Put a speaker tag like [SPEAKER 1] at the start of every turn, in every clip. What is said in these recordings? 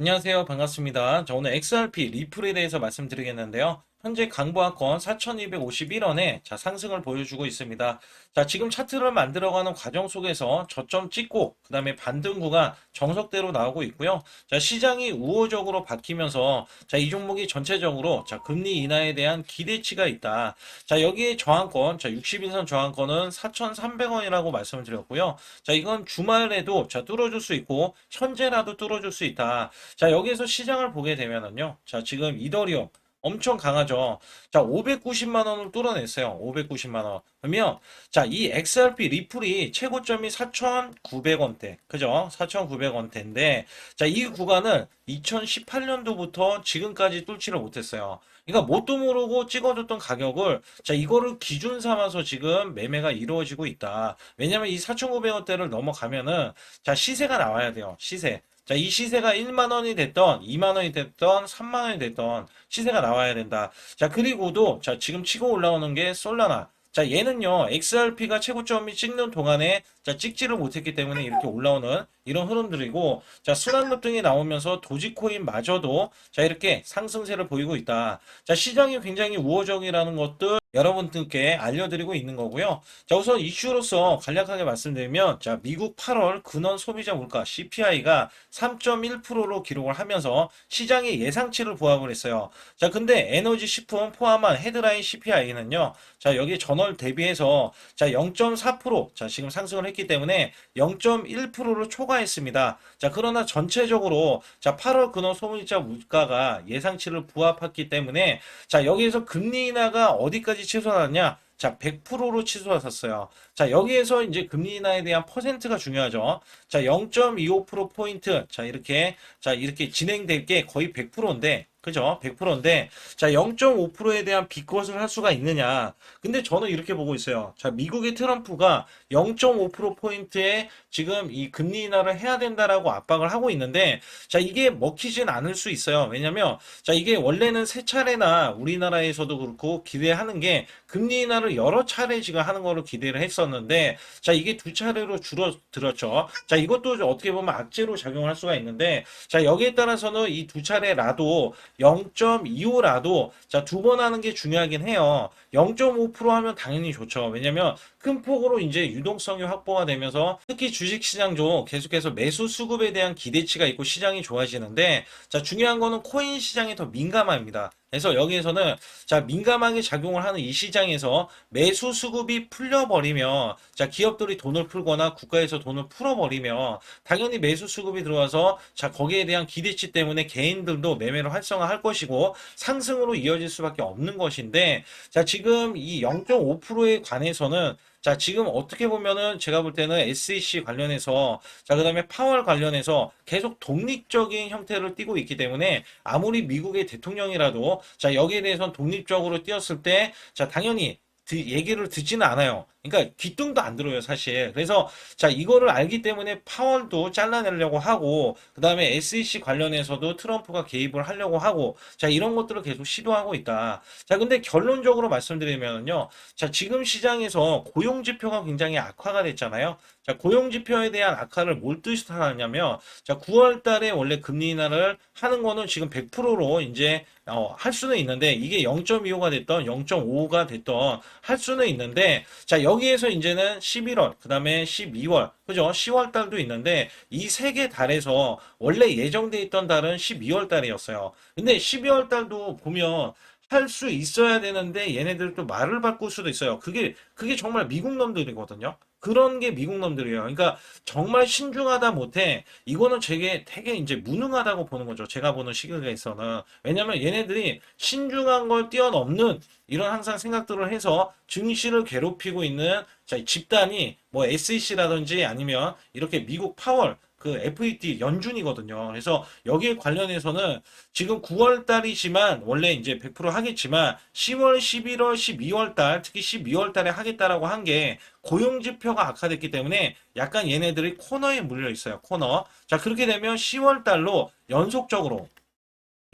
[SPEAKER 1] 안녕하세요. 반갑습니다. 자, 오늘 XRP 리플에 대해서 말씀드리겠는데요. 현재 강보합권 4,251원에 자, 상승을 보여주고 있습니다. 자, 지금 차트를 만들어가는 과정 속에서 저점 찍고 그 다음에 반등 구간 정석대로 나오고 있고요. 자, 시장이 우호적으로 바뀌면서 자, 이 종목이 전체적으로 자, 금리 인하에 대한 기대치가 있다. 자, 여기에 저항권, 자, 60인선 저항권은 4,300원이라고 말씀을 드렸고요. 자, 이건 주말에도 자, 뚫어줄 수 있고 현재라도 뚫어줄 수 있다. 자, 여기에서 시장을 보게 되면은요. 자, 지금 이더리움 엄청 강하죠. 자, 590만 원을 뚫어냈어요. 590만 원. 그러면 자, 이 XRP 리플이 최고점이 4,900원대. 그죠? 4,900원대인데 자, 이 구간을 2018년도부터 지금까지 뚫지를 못했어요. 그러니까 뭣도 모르고 찍어줬던 가격을 자, 이거를 기준 삼아서 지금 매매가 이루어지고 있다. 왜냐면 이 4,900원대를 넘어가면은 자, 시세가 나와야 돼요. 시세. 자, 이 시세가 1만 원이 됐던, 2만 원이 됐던, 3만 원이 됐던 시세가 나와야 된다. 자, 그리고도 자, 지금 치고 올라오는 게 솔라나. 자, 얘는요, XRP가 최고점이 찍는 동안에 자, 찍지를 못했기 때문에 이렇게 올라오는 이런 흐름들이고, 자, 순환급 등이 나오면서 도지코인마저도 자, 이렇게 상승세를 보이고 있다. 자, 시장이 굉장히 우호적이라는 것들 여러분들께 알려드리고 있는 거고요. 자, 우선 이슈로서 간략하게 말씀드리면, 자, 미국 8월 근원 소비자 물가 CPI가 3.1%로 기록을 하면서 시장의 예상치를 부합을 했어요. 자, 근데 에너지 식품 포함한 헤드라인 CPI는요, 자, 여기 전월 대비해서 자, 0.4%, 자, 지금 상승을 했기 때문에 0.1%를 초과했습니다. 자, 그러나 전체적으로 자, 8월 근원 소비자 물가가 예상치를 부합했기 때문에 자, 여기에서 금리 인하가 어디까지 취소하느냐? 자, 100%로 취소하셨어요. 자, 여기에서 이제 금리 인하에 대한 퍼센트가 중요하죠. 자, 0.25%포인트. 자, 이렇게, 자, 이렇게 진행될 게 거의 100%인데, 그죠? 100%인데, 자, 0.5%에 대한 비컷을 할 수가 있느냐. 근데 저는 이렇게 보고 있어요. 자, 미국의 트럼프가 0.5%포인트에 지금 이 금리 인하를 해야 된다라고 압박을 하고 있는데, 자, 이게 먹히진 않을 수 있어요. 왜냐면, 자, 이게 원래는 세 차례나 우리나라에서도 그렇고 기대하는 게 금리 인하를 여러 차례 지금 하는 거로 기대를 했었는데, 자, 이게 두 차례로 줄어들었죠. 자, 이것도 어떻게 보면 악재로 작용할 수가 있는데, 자, 여기에 따라서는 이 두 차례라도 0.25라도 자, 두 번 하는 게 중요하긴 해요. 0.5% 하면 당연히 좋죠. 왜냐면 큰 폭으로 이제 유동성이 확보가 되면서 특히 주식 시장도 계속해서 매수 수급에 대한 기대치가 있고 시장이 좋아지는데 자, 중요한 거는 코인 시장이 더 민감합니다. 그래서 여기에서는 자 민감하게 작용을 하는 이 시장에서 매수 수급이 풀려버리면 자 기업들이 돈을 풀거나 국가에서 돈을 풀어버리면 당연히 매수 수급이 들어와서 자 거기에 대한 기대치 때문에 개인들도 매매를 활성화할 것이고 상승으로 이어질 수밖에 없는 것인데 자 지금 이 0.5%에 관해서는 자, 지금 어떻게 보면은 제가 볼 때는 SEC 관련해서 자, 그다음에 파월 관련해서 계속 독립적인 형태를 띠고 있기 때문에 아무리 미국의 대통령이라도 자, 여기에 대해서는 독립적으로 띄었을 때 자, 당연히 드- 얘기를 듣지는 않아요. 그러니까 귀뚱도 안 들어요, 사실. 그래서 자, 이거를 알기 때문에 파월도 잘라내려고 하고 그 다음에 SEC 관련해서도 트럼프가 개입을 하려고 하고 자, 이런 것들을 계속 시도하고 있다. 자, 근데 결론적으로 말씀드리면요. 자, 지금 시장에서 고용 지표가 굉장히 악화가 됐잖아요. 자, 고용 지표에 대한 악화를 뭘 뜻하냐면 자, 9월 달에 원래 금리 인하를 하는 거는 지금 100%로 이제 어, 할 수는 있는데 이게 0.25가 됐던 0.5가 됐던 할 수는 있는데 자, 여기에서 이제는 11월, 그 다음에 12월, 그죠? 10월 달도 있는데 이 세 개 달에서 원래 예정돼 있던 달은 12월 달이었어요. 근데 12월 달도 보면 할 수 있어야 되는데 얘네들 또 말을 바꿀 수도 있어요. 그게 그게 정말 미국 놈들이거든요. 그런 게 미국 놈들이에요. 그러니까 정말 신중하다 못해 이거는 되게 되게 이제 무능하다고 보는 거죠. 제가 보는 시각에서는 왜냐면 얘네들이 신중한 걸 뛰어넘는 이런 항상 생각들을 해서 증시를 괴롭히고 있는 자, 집단이 뭐 SEC라든지 아니면 이렇게 미국 파월 그 FED 연준이거든요. 그래서 여기에 관련해서는 지금 9월 달이지만 원래 이제 100% 하겠지만 10월, 11월, 12월 달, 특히 12월 달에 하겠다라고 한 게 고용 지표가 악화됐기 때문에 약간 얘네들이 코너에 물려 있어요. 코너. 자, 그렇게 되면 10월 달로 연속적으로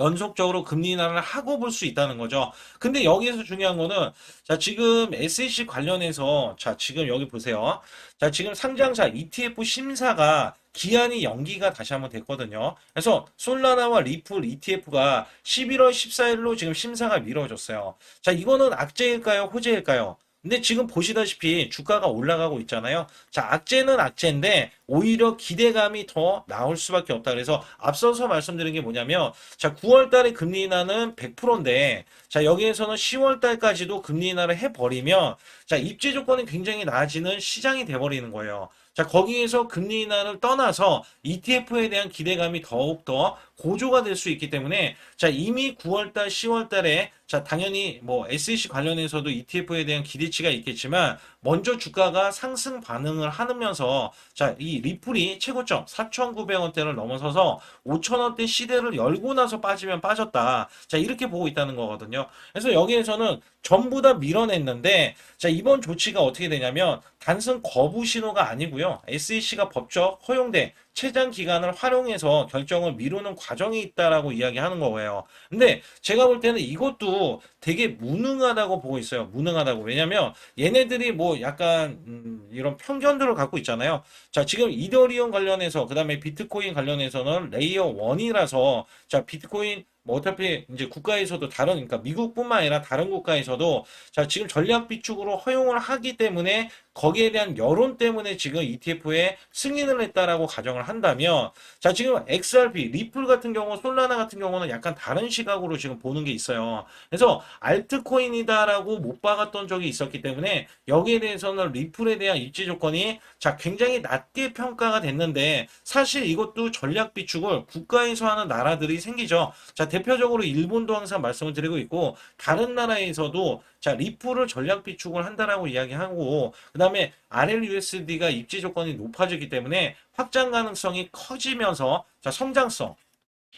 [SPEAKER 1] 연속적으로 금리 인하를 하고 볼 수 있다는 거죠. 근데 여기에서 중요한 거는 자 지금 SEC 관련해서 자 지금 여기 보세요. 자 지금 상장사 ETF 심사가 기한이 연기가 다시 한번 됐거든요. 그래서 솔라나와 리플 ETF가 11월 14일로 지금 심사가 미뤄졌어요. 자 이거는 악재일까요? 호재일까요? 근데 지금 보시다시피 주가가 올라가고 있잖아요. 자, 악재는 악재인데 오히려 기대감이 더 나올 수밖에 없다. 그래서 앞서서 말씀드린 게 뭐냐면 자, 9월 달에 금리 인하는 100%인데 자, 여기에서는 10월 달까지도 금리 인하를 해 버리면 자, 입지 조건이 굉장히 나아지는 시장이 돼 버리는 거예요. 자, 거기에서 금리 인하를 떠나서 ETF에 대한 기대감이 더욱더 고조가 될 수 있기 때문에 자, 이미 9월달, 10월달에 자, 당연히 뭐 SEC 관련해서도 ETF에 대한 기대치가 있겠지만 먼저 주가가 상승 반응을 하면서 자, 이 리플이 최고점 4,900원대를 넘어서서 5,000원대 시대를 열고 나서 빠지면 빠졌다. 자, 이렇게 보고 있다는 거거든요. 그래서 여기에서는 전부 다 밀어냈는데 자, 이번 조치가 어떻게 되냐면 단순 거부 신호가 아니고요. SEC가 법적 허용된 최장 기간을 활용해서 결정을 미루는 과정이 있다라고 이야기하는 거예요. 근데 제가 볼 때는 이것도 되게 무능하다고 보고 있어요. 무능하다고. 왜냐면 얘네들이 뭐 약간 음, 이런 편견들을 갖고 있잖아요. 자, 지금 이더리움 관련해서 그다음에 비트코인 관련해서는 레이어 1이라서 자, 비트코인 뭐 어차피 이제 국가에서도 다른 그러니까 미국뿐만 아니라 다른 국가에서도 자 지금 전략 비축으로 허용을 하기 때문에 거기에 대한 여론 때문에 지금 ETF에 승인을 했다라고 가정을 한다면 자 지금 XRP 리플 같은 경우 솔라나 같은 경우는 약간 다른 시각으로 지금 보는 게 있어요. 그래서 알트코인이다라고 못 박았던 적이 있었기 때문에 여기에 대해서는 리플에 대한 입지 조건이 자 굉장히 낮게 평가가 됐는데 사실 이것도 전략 비축을 국가에서 하는 나라들이 생기죠. 자 대표적으로 일본도 항상 말씀을 드리고 있고 다른 나라에서도 자 리플을 전략 비축을 한다라고 이야기하고 그다음에 RLUSD가 입지 조건이 높아지기 때문에 확장 가능성이 커지면서 자 성장성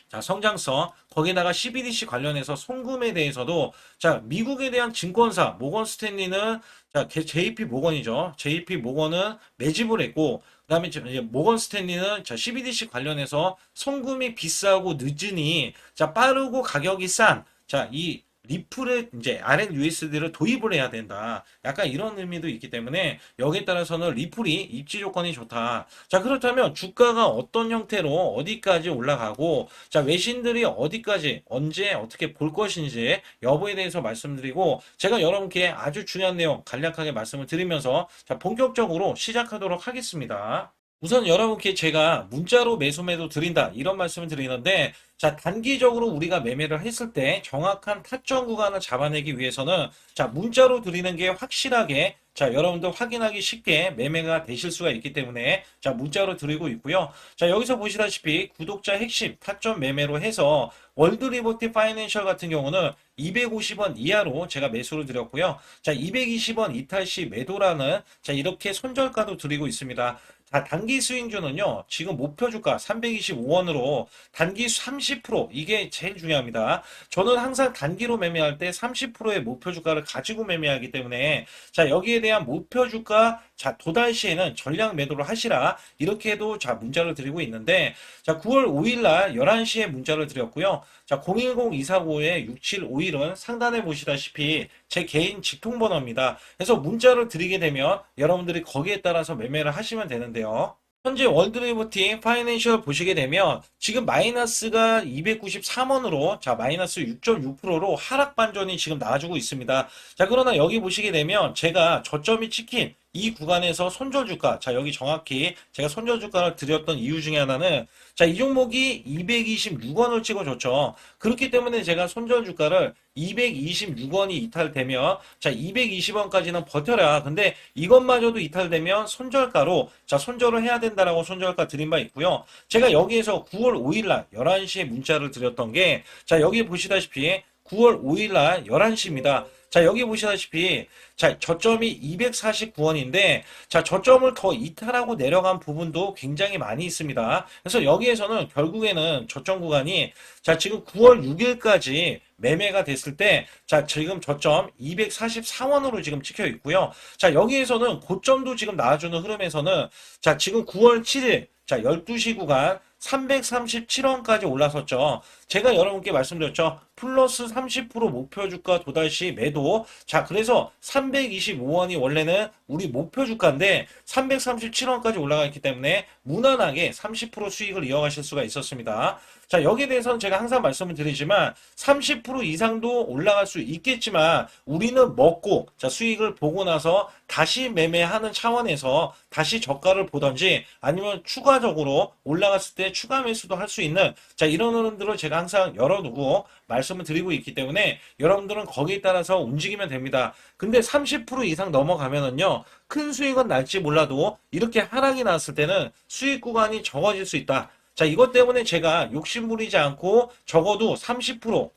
[SPEAKER 1] 자, 성장성, 거기다가 CBDC 관련해서 송금에 대해서도, 자, 미국에 대한 증권사, 모건 스탠리는, 자, JP 모건이죠. JP 모건은 매집을 했고, 그 다음에 이제 모건 스탠리는, 자, CBDC 관련해서 송금이 비싸고 늦으니, 자, 빠르고 가격이 싼, 자, 이 리플에 이제 RLUSD를 도입을 해야 된다. 약간 이런 의미도 있기 때문에 여기에 따라서는 리플이 입지 조건이 좋다. 자, 그렇다면 주가가 어떤 형태로 어디까지 올라가고 자, 외신들이 어디까지 언제 어떻게 볼 것인지 여부에 대해서 말씀드리고 제가 여러분께 아주 중요한 내용 간략하게 말씀을 드리면서 자, 본격적으로 시작하도록 하겠습니다. 우선 여러분께 제가 문자로 매수 매도 드린다 이런 말씀을 드리는데 자 단기적으로 우리가 매매를 했을 때 정확한 타점 구간을 잡아내기 위해서는 자 문자로 드리는 게 확실하게 자 여러분들 확인하기 쉽게 매매가 되실 수가 있기 때문에 자 문자로 드리고 있고요. 자 여기서 보시다시피 구독자 핵심 타점 매매로 해서 월드리버티 파이낸셜 같은 경우는 250원 이하로 제가 매수를 드렸고요. 자 220원 이탈 시 매도라는 자 이렇게 손절가도 드리고 있습니다 자, 단기 수익주는요, 지금 목표 주가 325원으로 단기 30% 이게 제일 중요합니다. 저는 항상 단기로 매매할 때 30%의 목표 주가를 가지고 매매하기 때문에 자, 여기에 대한 목표 주가 자, 도달 시에는 전량 매도를 하시라. 이렇게 해도 자, 문자를 드리고 있는데 자, 9월 5일 날 11시에 문자를 드렸고요. 자, 010-245-6751은 상단에 보시다시피 제 개인 직통번호입니다. 그래서 문자를 드리게 되면 여러분들이 거기에 따라서 매매를 하시면 되는데요. 현재 월드리버티 파이낸셜 보시게 되면 지금 마이너스가 293원으로 자 마이너스 6.6%로 하락 반전이 지금 나와주고 있습니다. 자 그러나 여기 보시게 되면 제가 저점이 찍힌 이 구간에서 손절 주가 자 여기 정확히 제가 손절 주가를 드렸던 이유 중에 하나는 자 이 종목이 226원을 찍어줬죠. 그렇기 때문에 제가 손절 주가를 226원이 이탈되면 자 220원까지는 버텨라. 근데 이것마저도 이탈되면 손절가로 자 손절을 해야 된다라고 손절가 드린 바 있고요. 제가 여기에서 9월 5일 날 11시에 문자를 드렸던 게 자 여기 보시다시피 9월 5일 날 11시입니다. 자, 여기 보시다시피, 자, 저점이 249원인데, 자, 저점을 더 이탈하고 내려간 부분도 굉장히 많이 있습니다. 그래서 여기에서는 결국에는 저점 구간이, 자, 지금 9월 6일까지 매매가 됐을 때, 자, 지금 저점 244원으로 지금 찍혀 있고요. 자, 여기에서는 고점도 지금 나와주는 흐름에서는, 자, 지금 9월 7일, 자, 12시 구간, 337원까지 올라섰죠. 제가 여러분께 말씀드렸죠. 플러스 30% 목표 주가 도달시 매도. 자, 그래서 325원이 원래는 우리 목표 주가인데 337원까지 올라가 있기 때문에 무난하게 30% 수익을 이어가실 수가 있었습니다. 자, 여기에 대해서는 제가 항상 말씀을 드리지만 30% 이상도 올라갈 수 있겠지만 우리는 먹고 자, 수익을 보고 나서 다시 매매하는 차원에서 다시 저가를 보던지 아니면 추가적으로 올라갔을 때 추가 매수도 할 수 있는 자, 이런 흐름들을 제가 항상 열어두고 말씀 을 드리고 있기 때문에 여러분들은 거기에 따라서 움직이면 됩니다. 근데 30% 이상 넘어가면은요, 큰 수익은 날지 몰라도 이렇게 하락이 났을 때는 수익 구간이 적어질 수 있다. 자, 이것 때문에 제가 욕심 부리지 않고 적어도 30%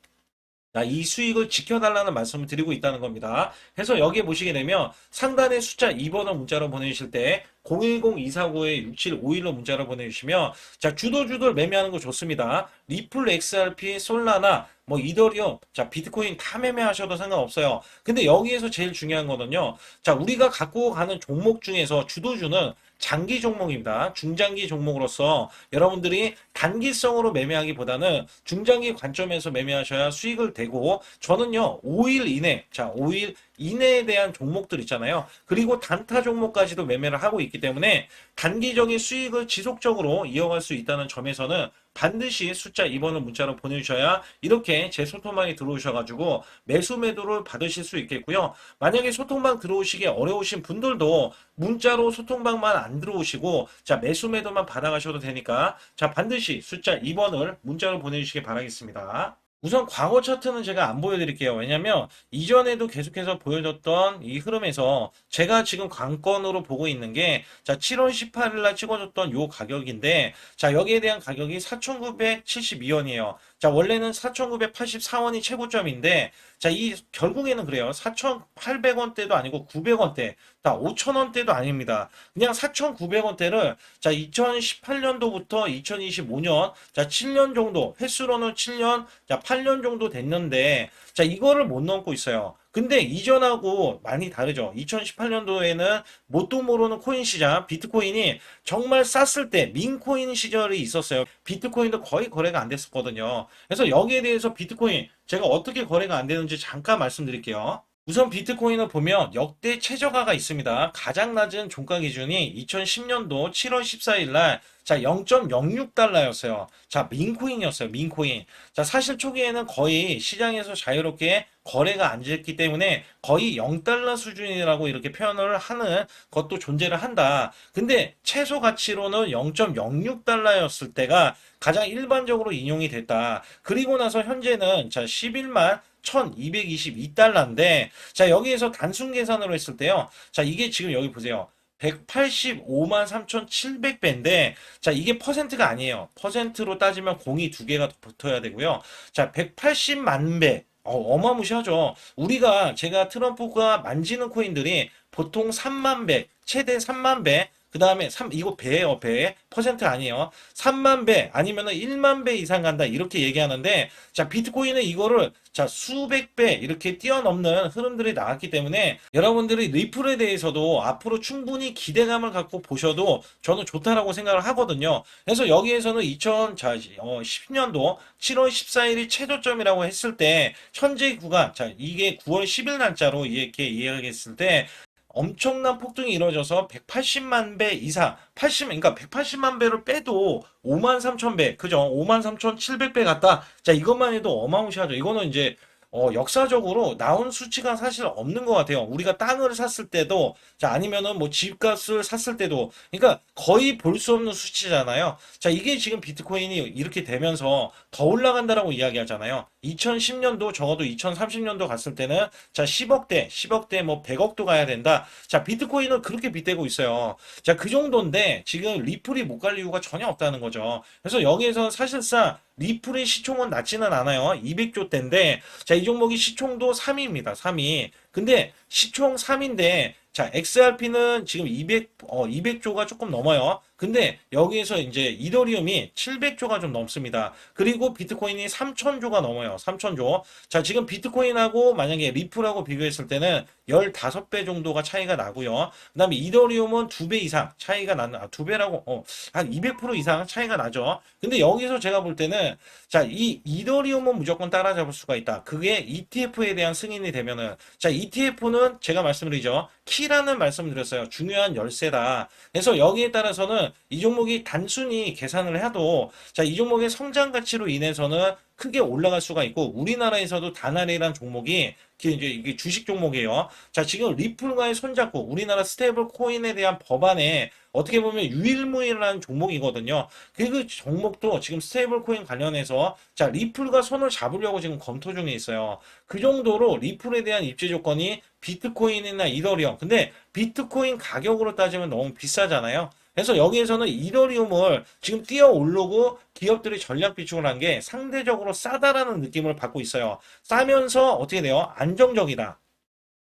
[SPEAKER 1] 자, 이 수익을 지켜달라는 말씀을 드리고 있다는 겁니다. 그래서 여기에 보시게 되면 상단에 숫자 2번을 문자로 보내주실 때 010-249-6751로 문자로 보내주시면 자, 주도주들 매매하는 거 좋습니다. 리플 XRP, 솔라나, 뭐 이더리움, 자, 비트코인 다 매매하셔도 상관없어요. 근데 여기에서 제일 중요한 거는요. 자, 우리가 갖고 가는 종목 중에서 주도주는 장기 종목입니다. 중장기 종목으로서 여러분들이 단기성으로 매매하기보다는 중장기 관점에서 매매하셔야 수익을 대고 저는요 5일 이내 자 5일 이내에 대한 종목들 있잖아요. 그리고 단타 종목까지도 매매를 하고 있기 때문에 단기적인 수익을 지속적으로 이어갈 수 있다는 점에서는 반드시 숫자 2번을 문자로 보내주셔야 이렇게 제 소통방에 들어오셔가지고 매수 매도를 받으실 수 있겠고요. 만약에 소통방 들어오시기 어려우신 분들도 문자로 소통방만 안 들어오시고 자 매수 매도만 받아가셔도 되니까 자 반드시 숫자 2번을 문자로 보내주시기 바라겠습니다. 우선 과거 차트는 제가 안 보여드릴게요. 왜냐면 이전에도 계속해서 보여줬던 이 흐름에서 제가 지금 관건으로 보고 있는 게 자 7월 18일 날 찍어줬던 요 가격인데 자 여기에 대한 가격이 4,972원이에요. 자 원래는 4,984원이 최고점인데 자 이 결국에는 그래요. 4,800원대도 아니고 900원대, 다 5,000원대도 아닙니다. 그냥 4,900원대를 자 2018년도부터 2025년 자 7년 정도 횟수로는 7년 자 8년 정도 됐는데 자 이거를 못 넘고 있어요. 근데 이전하고 많이 다르죠. 2018년도에는 뭣도 모르는 코인 시장, 비트코인이 정말 쌌을 때 민코인 시절이 있었어요. 비트코인도 거의 거래가 안 됐었거든요. 그래서 여기에 대해서 비트코인 제가 어떻게 거래가 안 되는지 잠깐 말씀드릴게요. 우선 비트코인을 보면 역대 최저가가 있습니다. 가장 낮은 종가 기준이 2010년도 7월 14일 날 자, 0.06달러였어요. 자, 민코인이었어요. 민코인. 자, 사실 초기에는 거의 시장에서 자유롭게 거래가 안 됐기 때문에 거의 0달러 수준이라고 이렇게 표현을 하는 것도 존재를 한다. 근데 최소 가치로는 0.06달러였을 때가 가장 일반적으로 인용이 됐다. 그리고 나서 현재는 자, 11만 1222달러인데, 자, 여기에서 단순 계산으로 했을 때요. 자, 이게 지금 여기 보세요. 185만 3,700배인데, 자, 이게 퍼센트가 아니에요. 퍼센트로 따지면 공이 두 개가 더 붙어야 되고요. 자, 180만 배. 어, 어마무시하죠. 우리가, 제가 트럼프가 만지는 코인들이 보통 3만 배, 최대 3만 배, 그 다음에 3, 이거 배예요, 배. 퍼센트 아니에요. 3만 배, 아니면은 1만 배 이상 간다. 이렇게 얘기하는데, 자, 비트코인은 이거를, 자, 수백 배, 이렇게 뛰어넘는 흐름들이 나왔기 때문에, 여러분들이 리플에 대해서도 앞으로 충분히 기대감을 갖고 보셔도 저는 좋다라고 생각을 하거든요. 그래서 여기에서는 2010년도 7월 14일이 최저점이라고 했을 때, 현재 구간, 자, 이게 9월 10일 날짜로 이렇게 이해하겠을 때, 엄청난 폭등이 이루어져서 180만 배 이상, 80, 그러니까 180만 배를 빼도 5만 3천 배, 그죠? 5만 3천 700배 같다. 자, 이것만 해도 어마무시하죠. 이거는 이제 어, 역사적으로 나온 수치가 사실 없는 것 같아요. 우리가 땅을 샀을 때도, 자, 아니면은 뭐 집값을 샀을 때도, 그러니까 거의 볼 수 없는 수치잖아요. 자, 이게 지금 비트코인이 이렇게 되면서 더 올라간다라고 이야기하잖아요. 2010년도 적어도 2030년도 갔을 때는 자, 10억대, 10억대 뭐 100억도 가야 된다. 자, 비트코인은 그렇게 빗대고 있어요. 자, 그 정도인데 지금 리플이 못 갈 이유가 전혀 없다는 거죠. 그래서 여기에서 사실상 리플의 시총은 낮지는 않아요. 200조 대인데, 자, 이 종목이 시총도 3위입니다. 3위. 근데 시총 3위인데, 자, XRP는 지금 200, 어, 200조가 조금 넘어요. 근데 여기에서 이제 이더리움이 700조가 좀 넘습니다. 그리고 비트코인이 3,000조가 넘어요. 3,000조. 자, 지금 비트코인하고 만약에 리플하고 비교했을 때는 15배 정도가 차이가 나고요. 그 다음에 이더리움은 2배 이상 차이가 나는 아, 2배라고 어, 한 200% 이상 차이가 나죠. 근데 여기서 제가 볼 때는 자, 이 이더리움은 무조건 따라잡을 수가 있다. 그게 ETF에 대한 승인이 되면은 자, ETF는 제가 말씀드리죠. 키 라는 말씀을 드렸어요. 중요한 열쇠다. 그래서 여기에 따라서는 이 종목이 단순히 계산을 해도 자, 이 종목의 성장 가치로 인해서는 크게 올라갈 수가 있고 우리나라에서도 다나리란 종목이 이제 이게 주식 종목이에요. 자, 지금 리플과의 손잡고 우리나라 스테이블 코인에 대한 법안에 어떻게 보면 유일무이라는 종목이거든요. 그 종목도 지금 스테이블 코인 관련해서 자, 리플과 손을 잡으려고 지금 검토 중에 있어요. 그 정도로 리플에 대한 입지 조건이 비트코인이나 이더리움. 근데 비트코인 가격으로 따지면 너무 비싸잖아요. 그래서 여기에서는 이더리움을 지금 뛰어 오르고 기업들이 전략 비축을 한 게 상대적으로 싸다라는 느낌을 받고 있어요. 싸면서 어떻게 돼요? 안정적이다.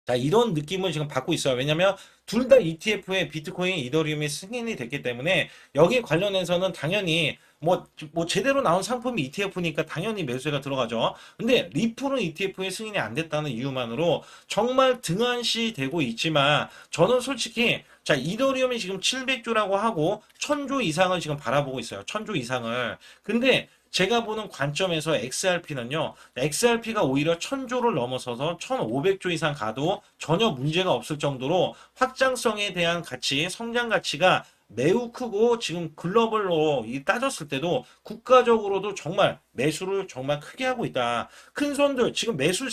[SPEAKER 1] 자, 이런 느낌을 지금 받고 있어요. 왜냐면 둘 다 ETF에 비트코인, 이더리움이 승인이 됐기 때문에 여기에 관련해서는 당연히 뭐, 뭐 제대로 나온 상품이 ETF니까 당연히 매수가 들어가죠. 근데 리플은 ETF에 승인이 안 됐다는 이유만으로 정말 등한시 되고 있지만 저는 솔직히 자, 이더리움이 지금 700조라고 하고 1000조 이상을 지금 바라보고 있어요. 1000조 이상을. 근데 제가 보는 관점에서 XRP는요, XRP가 오히려 1000조를 넘어서서 1500조 이상 가도 전혀 문제가 없을 정도로 확장성에 대한 가치, 성장 가치가 매우 크고 지금 글로벌로 이 따졌을 때도 국가적으로도 정말 매수를 정말 크게 하고 있다. 큰 손들 지금 매수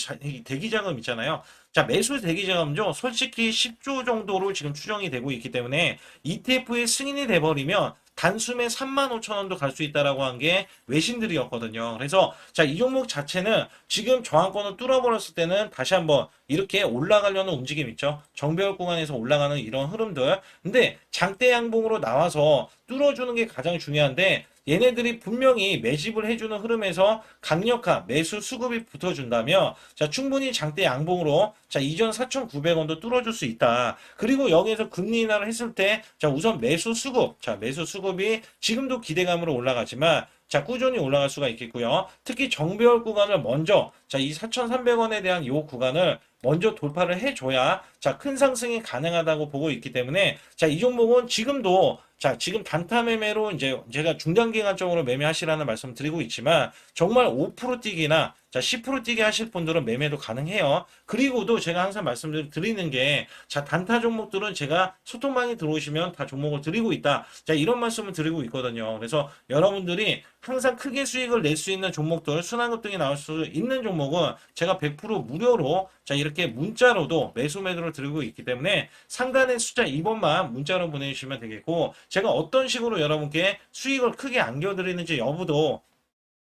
[SPEAKER 1] 대기자금 있잖아요. 자, 매수 대기자금도 솔직히 10조 정도로 지금 추정이 되고 있기 때문에 ETF에 승인이 돼버리면 단숨에 3만 5천 원도 갈 수 있다라고 한 게 외신들이었거든요. 그래서 자, 이 종목 자체는 지금 저항권을 뚫어버렸을 때는 다시 한번 이렇게 올라가려는 움직임 있죠. 정배열 구간에서 올라가는 이런 흐름들. 근데 장대 양봉으로 나와서 뚫어주는 게 가장 중요한데 얘네들이 분명히 매집을 해주는 흐름에서 강력한 매수 수급이 붙어준다면 자 충분히 장대 양봉으로 자 이전 4,900원도 뚫어줄 수 있다. 그리고 여기에서 금리 인하를 했을 때 자 우선 매수 수급 자 매수 수급이 지금도 기대감으로 올라가지만 자 꾸준히 올라갈 수가 있겠고요. 특히 정배열 구간을 먼저 자 이 4,300원에 대한 이 구간을 먼저 돌파를 해줘야 자 큰 상승이 가능하다고 보고 있기 때문에 자 이 종목은 지금도 자, 지금 단타 매매로 이제 제가 중단기간적으로 매매하시라는 말씀 드리고 있지만 정말 5% 뛰기나 자, 10% 뛰게 하실 분들은 매매도 가능해요. 그리고도 제가 항상 말씀드리는 게 자, 단타 종목들은 제가 소통방에 들어오시면 다 종목을 드리고 있다. 자, 이런 말씀을 드리고 있거든요. 그래서 여러분들이 항상 크게 수익을 낼 수 있는 종목들, 순환급 등이 나올 수 있는 종목은 제가 100% 무료로 자, 이렇게 문자로도 매수 매도를 드리고 있기 때문에 상단의 숫자 2번만 문자로 보내주시면 되겠고 제가 어떤 식으로 여러분께 수익을 크게 안겨드리는지 여부도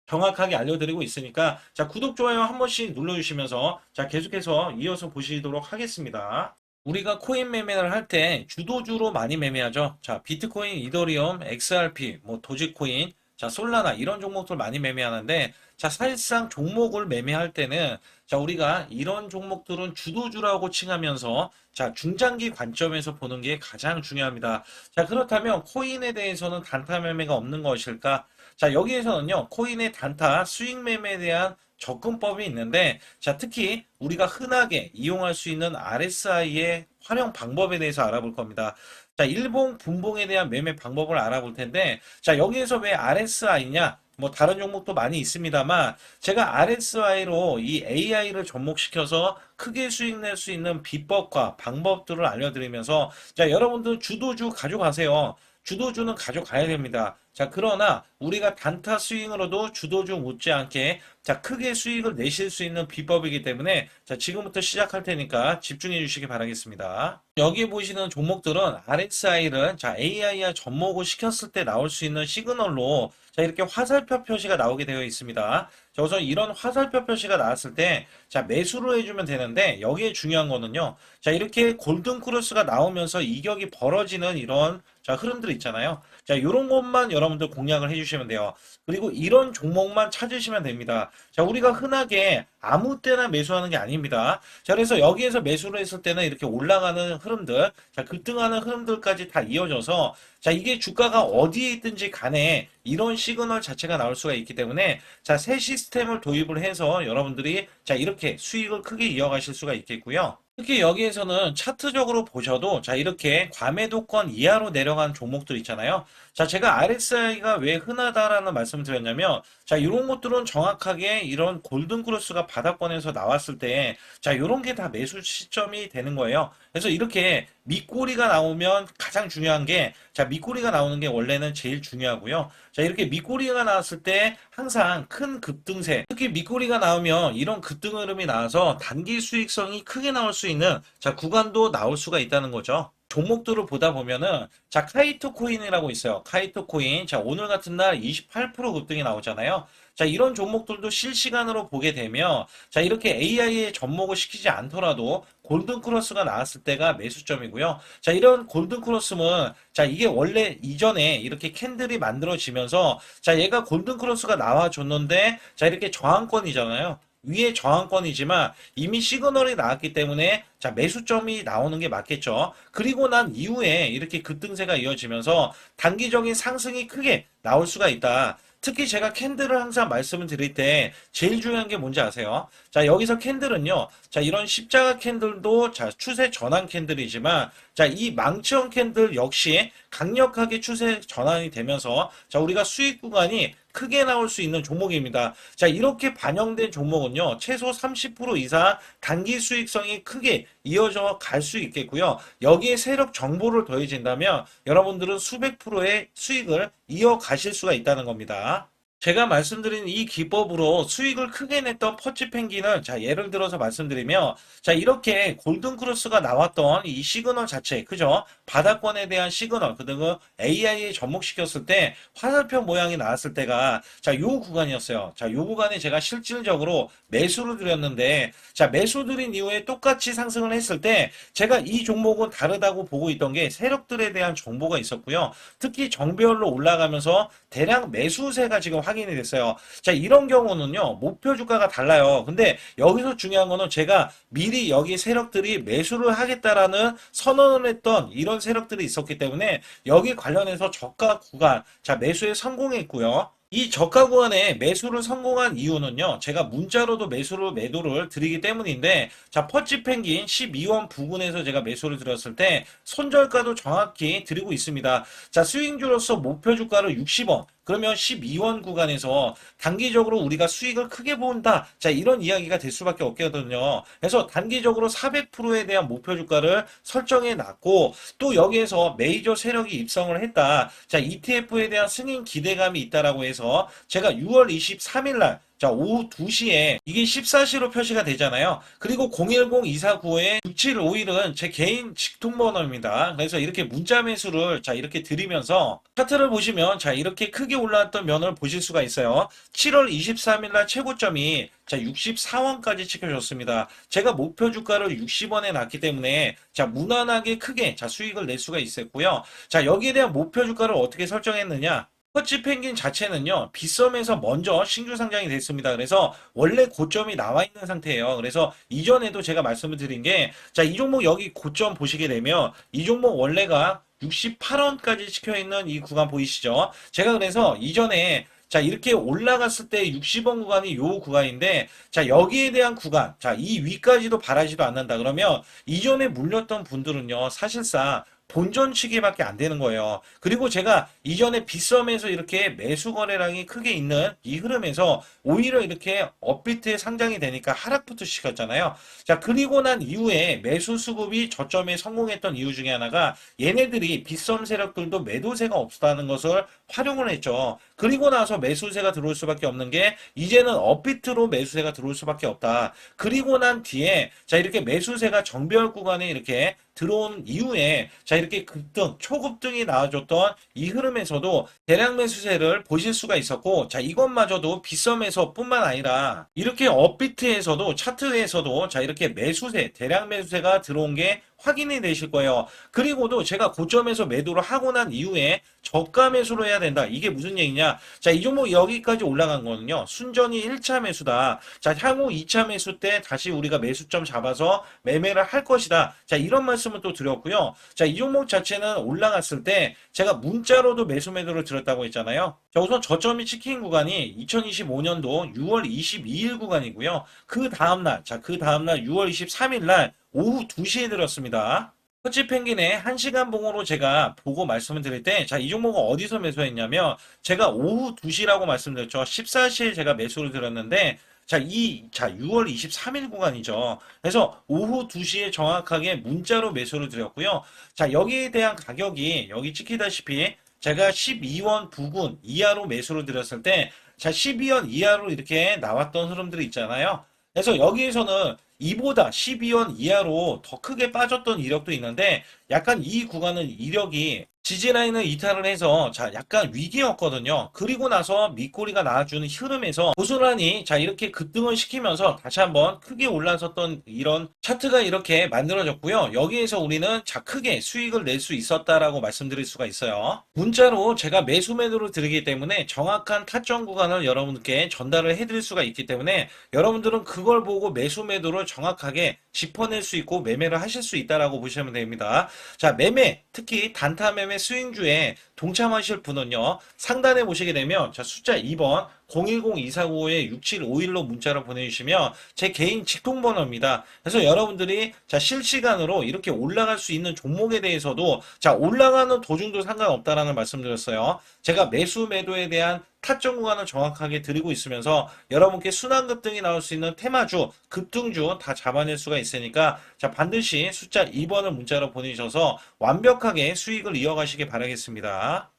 [SPEAKER 1] 정확하게 알려드리고 있으니까 자 구독 좋아요 한 번씩 눌러주시면서 자 계속해서 이어서 보시도록 하겠습니다. 우리가 코인 매매를 할 때 주도주로 많이 매매하죠. 자 비트코인, 이더리움, XRP, 뭐 도지코인, 자 솔라나 이런 종목들 많이 매매하는데 자 사실상 종목을 매매할 때는 자 우리가 이런 종목들은 주도주라고 칭하면서 자 중장기 관점에서 보는 게 가장 중요합니다. 자 그렇다면 코인에 대해서는 단타 매매가 없는 것일까? 자, 여기에서는요, 코인의 단타 수익 매매에 대한 접근법이 있는데, 자, 특히 우리가 흔하게 이용할 수 있는 RSI의 활용 방법에 대해서 알아볼 겁니다. 자, 일봉, 분봉에 대한 매매 방법을 알아볼 텐데, 자, 여기에서 왜 RSI냐? 뭐 다른 종목도 많이 있습니다만 제가 RSI로 이 AI를 접목시켜서 크게 수익 낼 수 있는 비법과 방법들을 알려드리면서 자 여러분들 주도주 가져가세요. 주도주는 가져가야 됩니다. 자, 그러나 우리가 단타 스윙으로도 주도주 못지않게 자, 크게 수익을 내실 수 있는 비법이기 때문에 자, 지금부터 시작할 테니까 집중해 주시기 바라겠습니다. 여기 보시는 종목들은 RSI를 자, AI와 접목을 시켰을 때 나올 수 있는 시그널로 자, 이렇게 화살표 표시가 나오게 되어 있습니다. 자, 우선 이런 화살표 표시가 나왔을 때 자, 매수를 해주면 되는데 여기에 중요한 거는요. 자, 이렇게 골든 크로스가 나오면서 이격이 벌어지는 이런 자, 흐름들 있잖아요. 자, 요런 것만 여러분 여러분들 공략을 해주시면 돼요. 그리고 이런 종목만 찾으시면 됩니다. 자, 우리가 흔하게 아무 때나 매수하는 게 아닙니다. 자, 그래서 여기에서 매수를 했을 때는 이렇게 올라가는 흐름들, 자, 급등하는 흐름들까지 다 이어져서 자, 이게 주가가 어디에 있든지 간에 이런 시그널 자체가 나올 수가 있기 때문에 자, 새 시스템을 도입을 해서 여러분들이 자, 이렇게 수익을 크게 이어가실 수가 있겠고요. 특히 여기에서는 차트적으로 보셔도 자, 이렇게 과매도권 이하로 내려간 종목들 있잖아요. 자, 제가 RSI가 왜 흔하다라는 말씀을 드렸냐면 자, 이런 것들은 정확하게 이런 골든 크로스가 바닥권에서 나왔을 때 자, 이런 게 다 매수 시점이 되는 거예요. 그래서 이렇게 밑꼬리가 나오면 가장 중요한 게, 자, 밑꼬리가 나오는 게 원래는 제일 중요하고요. 자, 이렇게 밑꼬리가 나왔을 때 항상 큰 급등세, 특히 밑꼬리가 나오면 이런 급등 흐름이 나와서 단기 수익성이 크게 나올 수 있는, 자, 구간도 나올 수가 있다는 거죠. 종목들을 보다 보면은 자 카이토 코인이라고 있어요. 카이토 코인. 자 오늘 같은 날 28% 급등이 나오잖아요. 자 이런 종목들도 실시간으로 보게 되면 자 이렇게 AI에 접목을 시키지 않더라도 골든 크로스가 나왔을 때가 매수점이고요. 자 이런 골든 크로스는 자 이게 원래 이전에 이렇게 캔들이 만들어지면서 자 얘가 골든 크로스가 나와 줬는데 자 이렇게 저항권이잖아요. 위에 저항권이지만 이미 시그널이 나왔기 때문에 자 매수점이 나오는 게 맞겠죠. 그리고 난 이후에 이렇게 급등세가 이어지면서 단기적인 상승이 크게 나올 수가 있다. 특히 제가 캔들을 항상 말씀을 드릴 때 제일 중요한 게 뭔지 아세요? 자, 여기서 캔들은요. 자, 이런 십자가 캔들도 자, 추세 전환 캔들이지만 자, 이 망치형 캔들 역시 강력하게 추세 전환이 되면서 자, 우리가 수익 구간이 크게 나올 수 있는 종목입니다. 자, 이렇게 반영된 종목은요, 최소 30% 이상 단기 수익성이 크게 이어져 갈 수 있겠고요. 여기에 세력 정보를 더해진다면 여러분들은 수백 프로의 수익을 이어가실 수가 있다는 겁니다. 제가 말씀드린 이 기법으로 수익을 크게 냈던 퍼치 펭귄은 자 예를 들어서 말씀드리면 자 이렇게 골든 크로스가 나왔던 이 시그널 자체 그죠? 바닥권에 대한 시그널 그리고 AI에 접목시켰을 때 화살표 모양이 나왔을 때가 자 요 구간이었어요. 자 요 구간에 제가 실질적으로 매수를 드렸는데 자 매수 드린 이후에 똑같이 상승을 했을 때 제가 이 종목은 다르다고 보고 있던 게 세력들에 대한 정보가 있었고요. 특히 정배열로 올라가면서 대량 매수세가 지금 확인이 됐어요. 자, 이런 경우는요, 목표 주가가 달라요. 근데 여기서 중요한 거는 제가 미리 여기 세력들이 매수를 하겠다라는 선언을 했던 이런 세력들이 있었기 때문에 여기 관련해서 저가 구간, 자, 매수에 성공했고요. 이 저가 구간에 매수를 성공한 이유는요, 제가 문자로도 매수를 매도를 드리기 때문인데, 자, 퍼치 펭귄 12원 부근에서 제가 매수를 드렸을 때, 손절가도 정확히 드리고 있습니다. 자, 스윙주로서 목표 주가를 60원, 그러면 12원 구간에서 단기적으로 우리가 수익을 크게 본다. 자, 이런 이야기가 될 수밖에 없거든요. 그래서 단기적으로 400%에 대한 목표 주가를 설정해 놨고, 또 여기에서 메이저 세력이 입성을 했다. 자, ETF에 대한 승인 기대감이 있다라고 해서 제가 6월 23일 날 자, 오후 2시에 이게 14시로 표시가 되잖아요. 그리고 010-249-6751은 제 개인 직통번호입니다. 그래서 이렇게 문자 매수를 자, 이렇게 드리면서 차트를 보시면 자, 이렇게 크게 올라왔던 면을 보실 수가 있어요. 7월 23일 날 최고점이 자, 64원까지 지켜줬습니다. 제가 목표 주가를 60원에 놨기 때문에 자, 무난하게 크게 자, 수익을 낼 수가 있었고요. 자, 여기에 대한 목표 주가를 어떻게 설정했느냐? 퍼치 펭귄 자체는요, 빗썸에서 먼저 신규 상장이 됐습니다. 그래서 원래 고점이 나와 있는 상태예요. 그래서 이전에도 제가 말씀을 드린 게, 자, 이 종목 여기 고점 보시게 되면, 이 종목 원래가 68원까지 찍혀 있는 이 구간 보이시죠? 제가 그래서 이전에 자, 이렇게 올라갔을 때 60원 구간이 요 구간인데, 자, 여기에 대한 구간, 자, 이 위까지도 바라지도 않는다. 그러면 이전에 물렸던 분들은요, 사실상 본전 치기밖에 안 되는 거예요. 그리고 제가 이전에 빗썸에서 이렇게 매수 거래량이 크게 있는 이 흐름에서 오히려 이렇게 업비트에 상장이 되니까 하락부터 시켰잖아요. 자, 그리고 난 이후에 매수 수급이 저점에 성공했던 이유 중에 하나가 얘네들이 빗썸 세력들도 매도세가 없다는 것을 활용을 했죠. 그리고 나서 매수세가 들어올 수밖에 없는 게 이제는 업비트로 매수세가 들어올 수밖에 없다. 그리고 난 뒤에 자 이렇게 매수세가 정별 구간에 이렇게 들어온 이후에 자 이렇게 급등 초급등이 나와줬던 이 흐름에서도 대량 매수세를 보실 수가 있었고 자 이것마저도 빗썸에서 뿐만 아니라 이렇게 업비트에서도 차트에서도 자 이렇게 매수세 대량 매수세가 들어온 게 확인이 되실 거예요. 그리고도 제가 고점에서 매도를 하고 난 이후에 저가 매수로 해야 된다. 이게 무슨 얘기냐? 자, 이 종목 여기까지 올라간 거는요. 순전히 1차 매수다. 자, 향후 2차 매수 때 다시 우리가 매수점 잡아서 매매를 할 것이다. 자, 이런 말씀을 또 드렸고요. 자, 이 종목 자체는 올라갔을 때 제가 문자로도 매수 매도를 드렸다고 했잖아요. 자, 우선 저점이 찍힌 구간이 2025년도 6월 22일 구간이고요. 그 다음날, 자, 그 다음날 6월 23일 날 오후 2시에 들었습니다. 터치 펭귄의 1시간 봉으로 제가 보고 말씀을 드릴 때, 자, 이 종목은 어디서 매수했냐면, 제가 오후 2시라고 말씀드렸죠. 14시에 제가 매수를 드렸는데, 자, 이, 자, 6월 23일 구간이죠. 그래서 오후 2시에 정확하게 문자로 매수를 드렸고요. 자, 여기에 대한 가격이 여기 찍히다시피 제가 12원 부근 이하로 매수를 드렸을 때, 자, 12원 이하로 이렇게 나왔던 흐름들이 있잖아요. 그래서 여기에서는 이보다 12원 이하로 더 크게 빠졌던 이력도 있는데 약간 이 구간은 이력이 지지라인을 이탈을 해서 자 약간 위기였거든요. 그리고 나서 밑꼬리가 나와주는 흐름에서 고스란히 자 이렇게 급등을 시키면서 다시 한번 크게 올라섰던 이런 차트가 이렇게 만들어졌고요. 여기에서 우리는 자 크게 수익을 낼 수 있었다라고 말씀드릴 수가 있어요. 문자로 제가 매수 매도를 드리기 때문에 정확한 타점 구간을 여러분께 전달을 해드릴 수가 있기 때문에 여러분들은 그걸 보고 매수 매도를 정확하게 짚어낼 수 있고 매매를 하실 수 있다라고 보시면 됩니다. 자, 매매, 특히 단타 매매 스윙주에 동참하실 분은요, 상단에 보시게 되면, 자, 숫자 2번, 010-2495-6751로 문자를 보내주시면 제 개인 직통번호입니다. 그래서 여러분들이 자, 실시간으로 이렇게 올라갈 수 있는 종목에 대해서도 자, 올라가는 도중도 상관없다라는 말씀드렸어요. 제가 매수 매도에 대한 타점 구간을 정확하게 드리고 있으면서 여러분께 순환 급등이 나올 수 있는 테마주, 급등주 다 잡아낼 수가 있으니까 자, 반드시 숫자 2번을 문자로 보내주셔서 완벽하게 수익을 이어가시기 바라겠습니다.